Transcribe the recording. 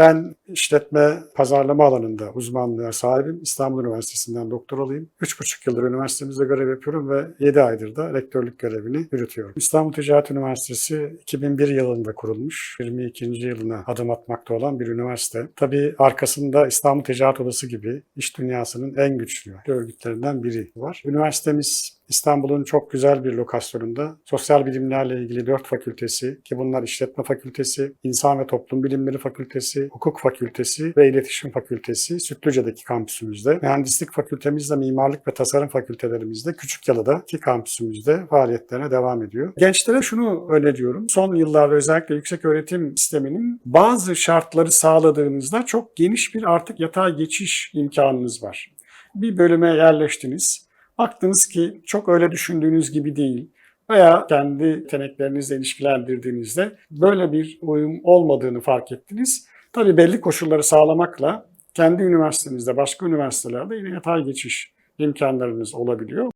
Ben işletme pazarlama alanında uzmanlığa sahibim. İstanbul Üniversitesi'nden doktoralıyım. 3,5 yıldır üniversitemizde görev yapıyorum ve 7 aydır da rektörlük görevini yürütüyorum. İstanbul Ticaret Üniversitesi 2001 yılında kurulmuş. 22. yılına adım atmakta olan bir üniversite. Tabii arkasında İstanbul Ticaret Odası gibi iş dünyasının en güçlü örgütlerinden biri var. Üniversitemiz İstanbul'un çok güzel bir lokasyonunda sosyal bilimlerle ilgili dört fakültesi ki bunlar işletme fakültesi, insan ve toplum bilimleri fakültesi, hukuk fakültesi ve iletişim fakültesi Sütlüce'deki kampüsümüzde. Mühendislik fakültemizle mimarlık ve tasarım fakültelerimizde Küçükyalı'daki kampüsümüzde faaliyetlerine devam ediyor. Gençlere şunu öneriyorum. Son yıllarda özellikle yüksek öğretim sisteminin bazı şartları sağladığınızda çok geniş bir artık yatay geçiş imkanınız var. Bir bölüme yerleştiniz. Baktınız ki çok öyle düşündüğünüz gibi değil veya kendi yeteneklerinizle ilişkilendirdiğinizde böyle bir uyum olmadığını fark ettiniz. Tabii belli koşulları sağlamakla kendi üniversitenizde, başka üniversitelerde yine yatay geçiş imkanlarınız olabiliyor.